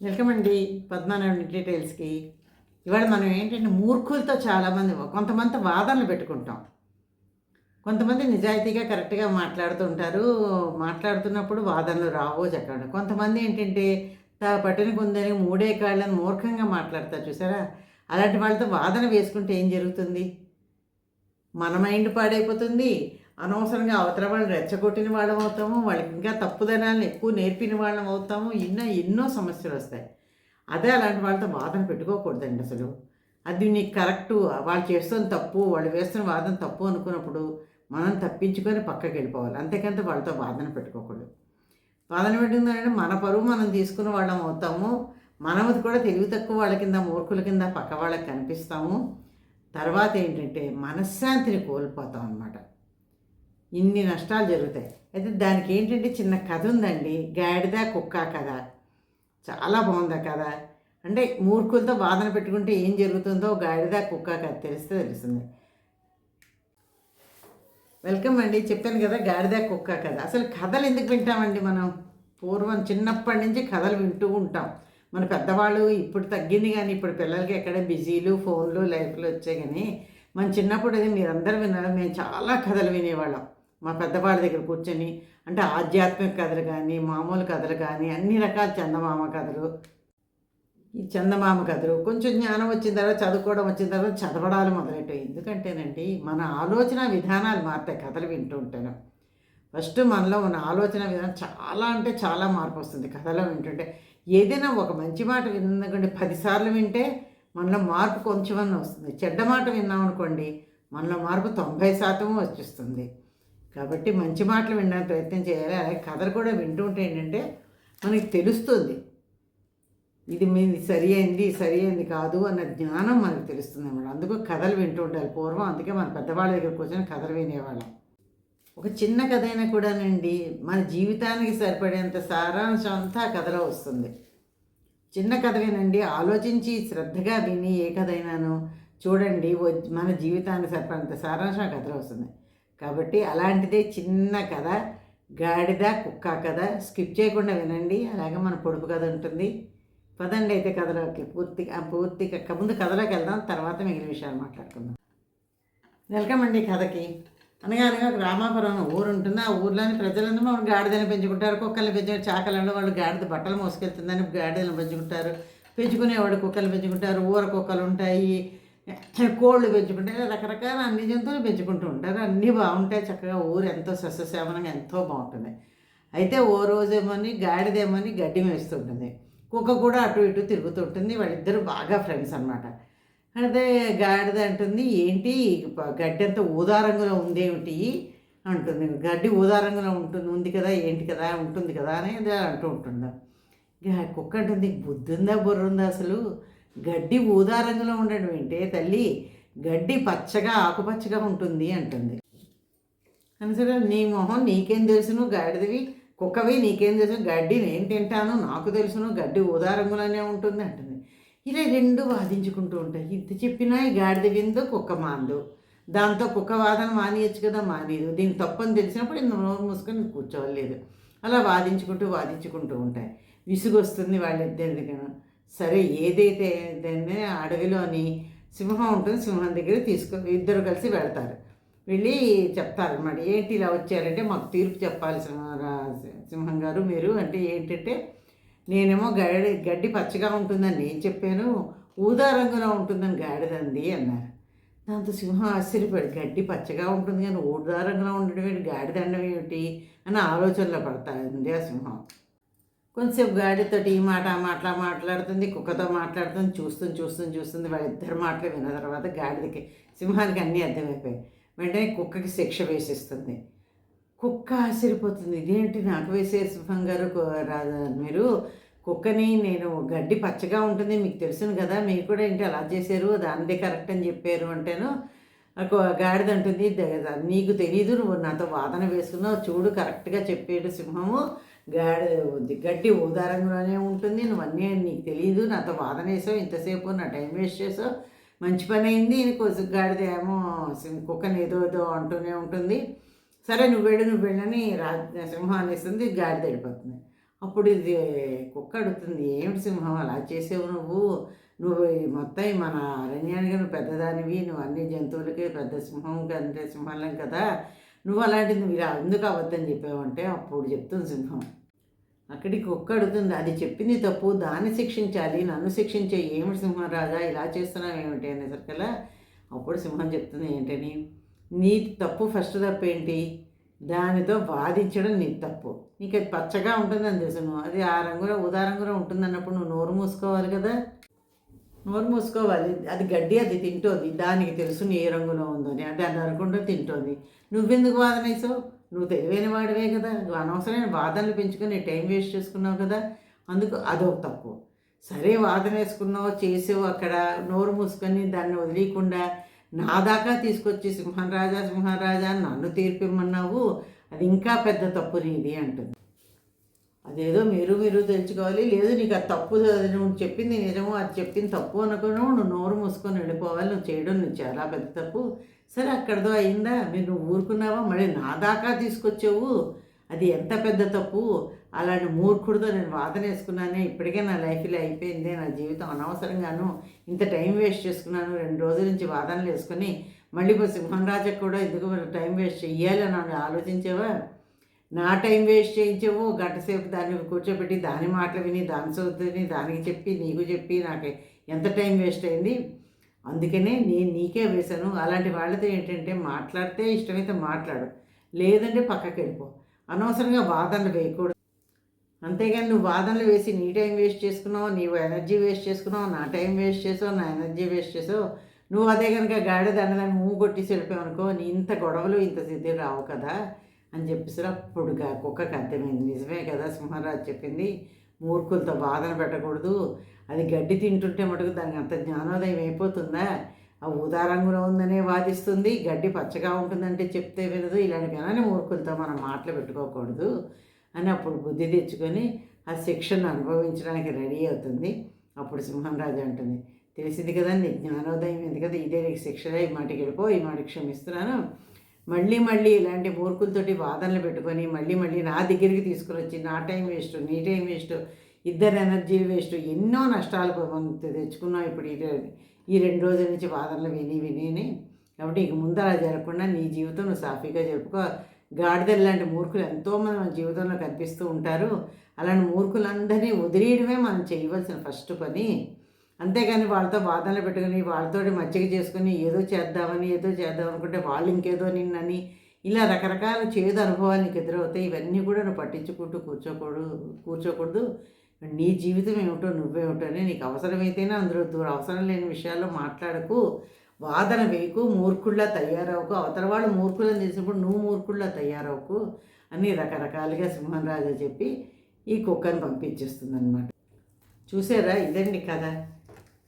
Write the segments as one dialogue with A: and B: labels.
A: Welcome అండి పద్మనాభ డీటెయిల్స్కి ఇవాళ మనం ఏంటంటే మూర్ఖులతో చాలామంది కొంతమంది వాదనలు పెట్టుకుంటాం. కొంతమంది నిజాయితీగా కరెక్ట్గా మాట్లాడుతుంటారు. మాట్లాడుతున్నప్పుడు వాదనలు రావో చెప్పండి కొంతమంది ఏంటంటే తా పట్టిన కొందని మూడే కాళ్ళని మూర్ఖంగా మాట్లాడతారు. చూసారా? అలాంటి వాళ్ళతో వాదన వేసుకుంటే ఏం జరుగుతుంది? మన మైండ్ పాడైపోతుంది. అనవసరంగా అవతల వాళ్ళు రెచ్చగొట్టిన వాళ్ళం అవుతాము వాళ్ళకి ఇంకా తప్పుదనాలను ఎక్కువ నేర్పిన వాళ్ళం అవుతాము ఎన్నో ఎన్నో సమస్యలు వస్తాయి. అదే అలాంటి వాళ్ళతో వాదన పెట్టుకోకూడదండి అసలు. అది నీకు కరెక్టు వాళ్ళు చేస్తున్న తప్పు వాళ్ళు వేస్తున్న వాదన తప్పు అనుకున్నప్పుడు మనం తప్పించుకొని పక్కకి వెళ్ళిపోవాలి. అంతేకంటే వాళ్ళతో వాదన పెట్టుకోకూడదు. వాదన పెట్టుకుందంటే మన పరువు మనం తీసుకున్న వాళ్ళం అవుతాము. మనది కూడా తెలివి తక్కువ వాళ్ళ కింద మూర్ఖుల కింద పక్క వాళ్ళకి కనిపిస్తాము. తర్వాత ఏంటంటే మనశ్శాంతిని కోల్పోతాం అన్నమాట. ఇన్ని నష్టాలు జరుగుతాయి. అయితే దానికి ఏంటంటే చిన్న కథ ఉందండి. గాడిద కుక్క కథ. చాలా బాగుంది ఆ కథ. అంటే మూర్ఖులతో వాదన పెట్టుకుంటే ఏం జరుగుతుందో గాడిద కుక్క కథ తెలిస్తే తెలుస్తుంది. వెల్కమ్ అండి. చెప్పాను కదా గాడిద కుక్క కథ. అసలు కథలు ఎందుకు వింటామండి మనం? పూర్వం చిన్నప్పటి నుంచి కథలు వింటూ ఉంటాం. మన పెద్దవాళ్ళు ఇప్పుడు తగ్గింది కానీ ఇప్పుడు పిల్లలకి ఎక్కడ బిజీలు ఫోన్లు లైఫ్లు వచ్చాయి కానీ మన చిన్నప్పుడు అది మీరందరూ విన్నారు. మేము చాలా కథలు వినేవాళ్ళం. మా పెద్దవాళ్ళ దగ్గర కూర్చొని అంటే ఆధ్యాత్మిక కథలు కానీ మామూలు కథలు కానీ అన్ని రకాల చందమామ కథలు. ఈ చందమామ కథలు కొంచెం జ్ఞానం వచ్చిన తర్వాత చదువుకోవడం వచ్చిన తర్వాత చదవడాలు మొదలెట్టాయి. ఎందుకంటేనండి మన ఆలోచన విధానాలు మారుతాయి కథలు వింటూ ఉంటాను. ఫస్ట్ మనలో ఉన్న ఆలోచన విధానం చాలా అంటే చాలా మార్పు వస్తుంది. కథలో వింటుంటే ఏదైనా ఒక మంచి మాట విన్నకండి పదిసార్లు వింటే మనలో మార్పు కొంచెమన్నా వస్తుంది. చెడ్డ మాట విన్నాం అనుకోండి మనలో మార్పు తొంభై శాతం వచ్చేస్తుంది. కాబట్టి మంచి మాటలు వినడానికి ప్రయత్నం చేయాలి. అలాగే కథలు కూడా వింటూ ఉంటే ఏంటంటే మనకి తెలుస్తుంది. ఇది మీది సరి అయింది సరి అయింది కాదు అన్న జ్ఞానం మనకు తెలుస్తుంది అన్నమాట అందుకు కథలు వింటూ ఉండాలి. పూర్వం అందుకే మన పెద్దవాళ్ళ దగ్గర కూర్చొని కథలు వినేవాళ్ళం. ఒక చిన్న కథ అయినా కూడానండి మన జీవితానికి సరిపడేంత సారాంశం అంతా కథలో వస్తుంది. చిన్న కథ వినండి ఆలోచించి శ్రద్ధగా విని ఏ కథ అయినాను చూడండి మన జీవితానికి సరిపడంత సారాంశం కథలో వస్తుంది. కాబట్టి అలాంటిదే చిన్న కథ గాడిద కుక్క కథ. స్కిప్ చేయకుండా వినండి. అలాగే మన పొడుపు కథ ఉంటుంది. పదండి అయితే కథలోకి. పూర్తిగా పూర్తిగా ముందు కథలోకి వెళ్దాం. తర్వాత మిగిలిన విషయాలు మాట్లాడుకుందాం. వెల్కమ్ అండి కథకి. అనగా అనగా రామాపురం ఊరు ఉంటుంది. ఆ ఊర్లోని ప్రజలందరూ వాళ్ళు గాడిదలను పెంచుకుంటారు. కుక్కల్ని పెంచుకుంటారు. చాకలలో వాళ్ళు గాడిద బట్టలు మోసుకెళ్తుందని గాడిదలను పెంచుకుంటారు. పెంచుకునేవాడు కుక్కలు పెంచుకుంటారు. ఊర కుక్కలు ఉంటాయి. కోళ్ళు పెంచుకుంటే రకరకాల అన్ని జంతువులు పెంచుకుంటూ ఉంటారు. అన్నీ బాగుంటాయి చక్కగా. ఊరు ఎంతో సస్యశ్యామలంగా ఎంతో బాగుంటుంది. అయితే ఓ రోజేమని గాడిదేమని గడ్డి మేస్తుంటుంది. కుక్క కూడా అటు ఇటు తిరుగుతుంటుంది వాళ్ళిద్దరూ బాగా ఫ్రెండ్స్ అనమాట అయితే గాడిద అంటుంది ఏంటి? గడ్డి అంత ఊదా రంగులో ఉందేమిటి? అంటుంది. గడ్డి ఊదా రంగులో ఉంటుంది ఉంది కదా ఏంటి కదా ఉంటుంది కదా అని అంటూ ఉంటుంది. కుక్క అంటుంది బుద్ధి ఉందా బుర్ర ఉందా అసలు? గడ్డి ఊదా రంగులో ఉండడం ఏంటే తల్లి? గడ్డి పచ్చగా ఆకుపచ్చగా ఉంటుంది అంటుంది. అని సరే నీ మొహం నీకేం తెలుసును గాడిదవి కుక్కవి నీకేం తెలుసు? గడ్డి నేను తింటాను నాకు తెలుసును గడ్డి ఊదా రంగులోనే ఉంటుంది అంటుంది. ఇలా రెండు వాదించుకుంటూ ఉంటాయి. ఇంత చెప్పినా ఈ గాడిద విందు కుక్క మాందు. దాంతో కుక్క వాదన మానేయచ్చు కదా మానేదు. దీనికి తప్పని తెలిసినప్పుడు ఇంత నోరు మూసుకొని కూర్చోలేదు అలా వాదించుకుంటూ వాదించుకుంటూ ఉంటాయి. విసుగు వస్తుంది వాళ్ళిద్దరికైనా సరే ఏదైతే దాన్ని అడవిలోని సింహం ఉంటుంది సింహం దగ్గర తీసుకో ఇద్దరు కలిసి వెళ్తారు. వెళ్ళి చెప్తారు అనమాట ఏంటి ఇలా వచ్చారంటే మాకు తీర్పు చెప్పాలి సింహం గారు మీరు అంటే ఏంటంటే నేనేమో గడ్డి గడ్డి పచ్చగా ఉంటుందని నేను చెప్పాను ఊదా రంగులో ఉంటుందని గాడిదంది అన్నారు. దాంతో సింహం ఆశ్చర్యపడి గడ్డి పచ్చగా ఉంటుంది కానీ ఊదా రంగులో ఉండడం ఏంటి? గాడిదండం ఏమిటి? అని ఆలోచనలో పడతాంది ఆ సింహం. కొంచెంసేపు గాడితోటి ఈ మాట ఆ మాట మాట్లాడుతుంది కుక్కతో మాట్లాడుతుంది చూస్తుంది చూస్తుంది చూస్తుంది వాళ్ళిద్దరు మాటలు విన్న తర్వాత గాడిదకి సింహానికి అన్నీ అర్థమైపోయాయి. వెంటనే కుక్కకి శిక్ష వేసిస్తుంది. కుక్క ఆశ్చర్యపోతుంది. ఇదేంటి నాకు వేసే సింహం గారు రాదు మీరు? కుక్కని నేను గడ్డి పచ్చగా ఉంటుంది మీకు తెలుసును కదా మీరు కూడా ఏంటి అలా చేశారు దానిదే కరెక్ట్ అని చెప్పారు అంటేను ఆ గాడిద అంటుంది నీకు తెలీదు నువ్వు నాతో వాదన వేసుకున్నావు చూడు కరెక్ట్గా చెప్పాడు సింహము గాడి గడ్డి ఊదారంగానే ఉంటుంది. నువ్వు అన్నీ నీకు తెలియదు నాతో వాదన వేసావు ఇంతసేపు నా టైం వేస్ట్ చేసావు. మంచి పని అయింది. కొంచెం గాడిద ఏమో కుక్కని ఏదో ఏదో అంటూనే ఉంటుంది. సరే నువ్వు వెళ్ళు నువ్వు వెళ్ళని రా సింహం అనేస్తుంది. గాడిద వెళ్ళిపోతుంది. అప్పుడు ఇది కుక్క అడుగుతుంది. ఏమిటి సింహం? అలా చేసావు నువ్వు. నువ్వు మొత్తం మన అరణ్యానికి నువ్వు పెద్దదానివి. నువ్వు అన్ని జంతువులకి పెద్ద సింహం అంటే సింహాలం కదా. నువ్వు అలాంటిది ఇలా ఎందుకు అవద్దని చెప్పావంటే అప్పుడు చెప్తుంది సింహం. అక్కడికి కుక్క అడుగుతుంది అది చెప్పింది తప్పు. దాన్ని శిక్షించాలి. నన్ను శిక్షించే ఏమిటి సింహం రాజా ఇలా చేస్తున్నావు ఏమిటి? అనేసరికల్లా అప్పుడు సింహం చెప్తుంది ఏంటని? నీ తప్పు ఫస్ట్ తప్పు ఏంటి? దానితో బాధించడం నీ తప్పు. నీకు అది పచ్చగా ఉంటుందని తెలుసు. నువ్వు అది ఆ రంగులో ఉదా రంగులో ఉంటుంది అన్నప్పుడు నువ్వు నోరు మూసుకోవాలి కదా? నోరు మూసుకోవాలి. అది గడ్డి అది తింటోంది. దానికి తెలుసు నీ ఏ రంగులో ఉందని అది అది అనుకుంటూ తింటోంది. నువ్వెందుకు వాదన నువ్వు తెలివైన వాడివే కదా. నువ్వు అనవసరమైన వాదనలు పెంచుకొని టైం వేస్ట్ చేసుకున్నావు కదా. అందుకు అదొక తప్పు. సరే వాదన వేసుకున్నావు చేసావు అక్కడ నోరు మూసుకొని దాన్ని వదిలేయకుండా నా దాకా తీసుకొచ్చి సింహరాజా సింహరాజా రాజా నన్ను తీర్పిమ్మన్నావు. అది ఇంకా పెద్ద తప్పు నీది అంటుంది. అదేదో మీరు మీరు తెలుసుకోవాలి. లేదు నీకు అది తప్పు నువ్వు చెప్పింది నిజము అది చెప్పింది తప్పు అనుకున్నావు నువ్వు నోరు మూసుకొని వెళ్ళిపోవాలి. నువ్వు చేయడం నువ్వు చాలా పెద్ద తప్పు. సరే అక్కడదో అయిందా? మీరు ఊరుకున్నావా? మళ్ళీ నా దాకా తీసుకొచ్చావు. అది ఎంత పెద్ద తప్పు? అలాంటి మూర్ఖుడితో నేను వాదన వేసుకున్నానే. ఇప్పటికే నా లైఫ్లో అయిపోయింది. నా జీవితం అనవసరంగాను ఇంత టైం వేస్ట్ చేసుకున్నాను. రెండు రోజుల నుంచి వాదనలు వేసుకొని మళ్ళీ ఇప్పుడు సింహరాజకు కూడా ఎందుకు టైం వేస్ట్ చెయ్యాలి అని ఆలోచించావా? నా టైం వేస్ట్ చేయించావు. గంట సేపు దాన్ని కూర్చోబెట్టి దాని మాటలు విని దాని చదువుతుంది దానికి చెప్పి నీకు చెప్పి నాకు ఎంత టైం వేస్ట్ అయింది? అందుకనే నేను నీకే వేశాను. అలాంటి వాళ్ళతో ఏంటంటే మాట్లాడితే ఇష్టమైతే మాట్లాడు. లేదంటే పక్కకి వెళ్ళిపో అనవసరంగా వాదనలు వేయకూడదు. అంతేగాని నువ్వు వాదనలు వేసి నీ టైం వేస్ట్ చేసుకున్నావు నీవు ఎనర్జీ వేస్ట్ చేసుకున్నావు నా టైం వేస్ట్ చేసావు నా ఎనర్జీ వేస్ట్ చేసావు. నువ్వు అదే కనుక గాడి దండలని మూవ్ కొట్టేసి వెళ్ళిపోయావు అనుకో నీ ఇంత గొడవలు ఇంత స్థితి రావు కదా అని చెప్పేసి అప్పుడుగా కుక్కకి అర్థమైంది. నిజమే కదా సింహరాజు చెప్పింది. మూర్ఖులతో బాధన పెట్టకూడదు. అది గడ్డి తింటుంటే మటుకు దానికి అంత జ్ఞానోదయం అయిపోతుందా? ఆ ఊదా రంగులో ఉందనే వాదిస్తుంది. గడ్డి పచ్చగా ఉంటుందంటే చెప్తే వినదు. ఇలాంటి వినని మూర్ఖులతో మనం మాటలు పెట్టుకోకూడదు అని అప్పుడు బుద్ధి తెచ్చుకొని ఆ శిక్షను అనుభవించడానికి రెడీ అవుతుంది. అప్పుడు సింహం రాజు అంటుంది తెలిసింది కదా నీ జ్ఞానోదయం ఎందుకు కదా? ఇదే నీకు శిక్ష ఈ మాటికి వెళ్ళిపో ఈ మాటికి క్షమిస్తున్నాను. మళ్ళీ మళ్ళీ ఇలాంటి మూర్ఖులతోటి వాదనలు పెట్టుకొని మళ్ళీ మళ్ళీ నా దగ్గరికి తీసుకుని వచ్చి నా టైం వేస్ట్ నీ టైం వేస్ట్ ఇద్దరు ఎనర్జీలు వేస్ట్ ఎన్నో నష్టాలు తెచ్చుకున్నాం ఇప్పుడు ఈ రెండు రోజుల నుంచి వాదనలు విని విని కాబట్టి ఇక ముందు అలా జరగకుండా నీ జీవితం నువ్వు సాఫీగా జరుపుకో. గాడిదలు లాంటి మూర్ఖులు ఎంతోమంది మన జీవితంలో కనిపిస్తూ ఉంటారు. అలాంటి మూర్ఖులందరినీ వదిలేయడమే మనం చేయవలసిన ఫస్ట్ పని. అంతేగాని వాళ్ళతో వాదనలు పెట్టుకుని వాళ్ళతో మజ్జిగ చేసుకుని ఏదో చేద్దామని ఏదో చేద్దాం అనుకుంటే వాళ్ళు ఇంకేదో నిన్నని ఇలా రకరకాల చేదు అనుభవాలు నీకు ఎదురవుతాయి. ఇవన్నీ కూడా నువ్వు పట్టించుకుంటూ కూర్చోకూడదు కూర్చోకూడదు. నీ జీవితం ఏమిటో నువ్వే అని నీకు అవసరమైతేనే అందులో దూరం అవసరం లేని విషయాల్లో మాట్లాడకు. వాదన వేయకు. మూర్ఖుల్లా తయారవకు అవతల వాళ్ళు మూర్ఖులను చేసినప్పుడు నువ్వు మూర్ఖుల్లా తయారవకు అని రకరకాలుగా సింహం రాజా చెప్పి ఈ కుక్కను పంపించేస్తుందన్నమాట. చూసారా? ఇదండి కథ.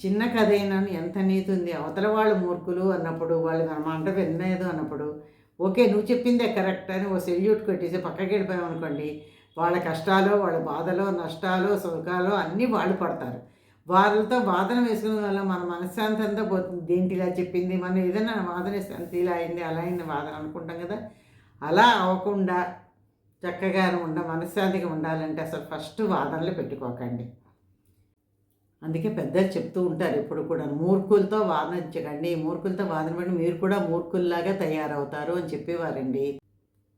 A: చిన్న కథ అయినా ఎంత నీతి ఉంది. అవతల వాళ్ళు మూర్ఖులు అన్నప్పుడు వాళ్ళు మన మాట వినలేదు అన్నప్పుడు ఓకే నువ్వు చెప్పిందే కరెక్ట్ అని ఓ సెల్యూట్ కొట్టేసి పక్కకి వెళ్ళిపోయాం అనుకోండి వాళ్ళ కష్టాలు వాళ్ళ బాధలు నష్టాలు సుఖాలు అన్నీ వాళ్ళు పడతారు. వాళ్ళతో వాదన వేసుకున్న వల్ల మన మనశ్శాంతి అంతా పోతుంది. దేంటి ఇలా చెప్పింది? మనం ఏదైనా వాదన శాంతి ఇలా అయింది అలా అయింది వాదన అనుకుంటాం కదా! అలా అవ్వకుండా చక్కగా ఉండ మనశ్శాంతిగా ఉండాలంటే అసలు ఫస్ట్ వాదనలు పెట్టుకోకండి. అందుకే పెద్దలు చెప్తూ ఉంటారు ఎప్పుడు కూడా మూర్ఖులతో వాదించకండి మూర్ఖులతో వాదన పడి మీరు కూడా మూర్ఖుల్లాగా తయారవుతారు అని చెప్పేవారండి.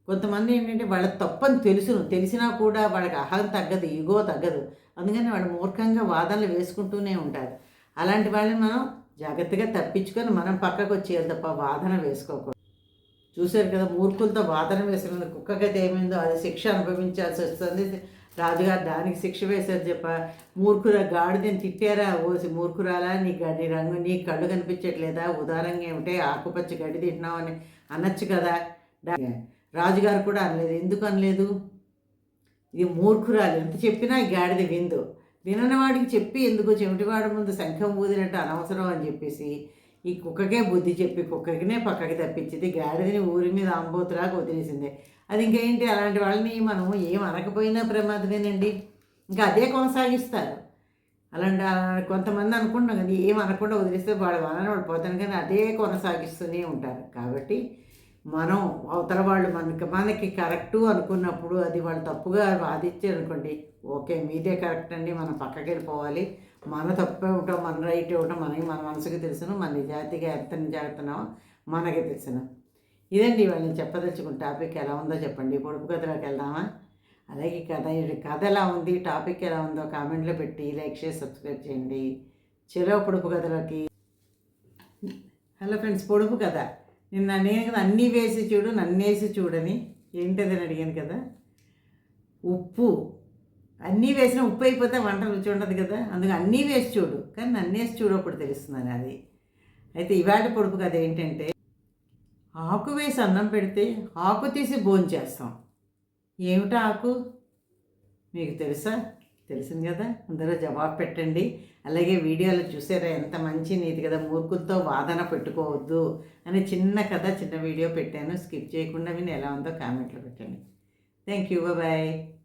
A: కొంతమంది ఏంటంటే వాళ్ళ తప్పని తెలుసును. తెలిసినా కూడా వాళ్ళకి అహం తగ్గదు ఈగో తగ్గదు. అందుకని వాళ్ళు మూర్ఖంగా వాదనలు వేసుకుంటూనే ఉంటారు. అలాంటి వాళ్ళని మనం జాగ్రత్తగా తప్పించుకొని మనం పక్కకు వచ్చేయాలి తప్ప వాదన వేసుకోకూడదు. చూశారు కదా మూర్ఖులతో వాదన వేసిన కుక్కకైతే ఏమైందో? అది శిక్ష అనుభవించాల్సి వస్తుంది. రాజుగారు దానికి శిక్ష వేశారు చెప్ప. మూర్ఖురా గాడిదని తిట్టారా? ఓసి మూర్ఖురాలా? నీ గడి రంగు నీ కళ్ళు కనిపించట్లేదా? ఉదారంగా ఏమిటే? ఆకుపచ్చ గడ్డి తింటున్నావు అని అనొచ్చు కదా. రాజుగారు కూడా అనలేదు. ఎందుకు అనలేదు? ఇది మూర్ఖురాలు ఎంత చెప్పినా గాడిద విందు. విననవాడికి చెప్పి ఎందుకు చెవిటివాడి ముందు శంఖం ఊదినట్టు అనవసరం అని చెప్పేసి ఈ కుక్కకే బుద్ధి చెప్పి కుక్కకినే పక్కకి తప్పించింది. గాడిదని ఊరి మీద అంబోతులాగా వదిలేసింది. అది ఇంకేంటి అలాంటి వాళ్ళని మనం ఏం అనకపోయినా ప్రమాదమేనండి. ఇంకా అదే కొనసాగిస్తారు. అలాంటి కొంతమంది అనుకుంటాం కదా ఏం అనకుండా వదిలేస్తే వాడు వాళ్ళని వాడు పోతాను కానీ అదే కొనసాగిస్తూనే ఉంటారు. కాబట్టి మనం అవతల వాళ్ళు మనకి మనకి కరెక్టు అనుకున్నప్పుడు అది వాళ్ళు తప్పుగా వాదిచ్చారు అనుకోండి ఓకే మీదే కరెక్ట్ అండి మనం పక్కకి వెళ్ళిపోవాలి. మన తప్పు ఏమిటో మన రైట్ ఏమిటో మనకి మన మనసుకి తెలుసును మన నిజాతిగా ఎంత నిజాగుతున్నామో మనకి తెలుసును. ఇదండి ఇవాళ నేను చెప్పదలుచుకున్న టాపిక్ ఎలా ఉందో చెప్పండి. పొడుపు కథలోకి వెళ్దామా? అలాగే కథ ఈ కథ ఎలా ఉంది టాపిక్ ఎలా ఉందో కామెంట్లో పెట్టి లైక్ చేసి సబ్స్క్రైబ్ చేయండి. చెలో పొడుపు కథలోకి. హలో ఫ్రెండ్స్ పొడుపు కథ. నిన్న నేను కదా అన్నీ వేసి చూడు నన్నేసి చూడని ఏంటదని అడిగాను కదా. ఉప్పు. అన్నీ వేసిన ఉప్పు అయిపోతే వంట రుచి ఉండదు కదా. అందుకు అన్నీ వేసి చూడు. కానీ నన్నేసి చూడు అప్పుడు అది. అయితే ఇవాళ పొడుపు కథ ఏంటంటే ఆకు వేసి అన్నం పెడితే ఆకు తీసి భోంచేస్తాం. ఏమిటా ఆకు? మీకు తెలుసా? తెలిసింది కదా? అందరూ జవాబు పెట్టండి. అలాగే వీడియోలో చూసారా ఎంత మంచి నీతి కదా? మూర్ఖులతో వాదన పెట్టుకోవద్దు అని చిన్న కథ చిన్న వీడియో పెట్టాను. స్కిప్ చేయకుండా విని ఎలా ఉందో కామెంట్లో పెట్టండి. Thank you. బాయ్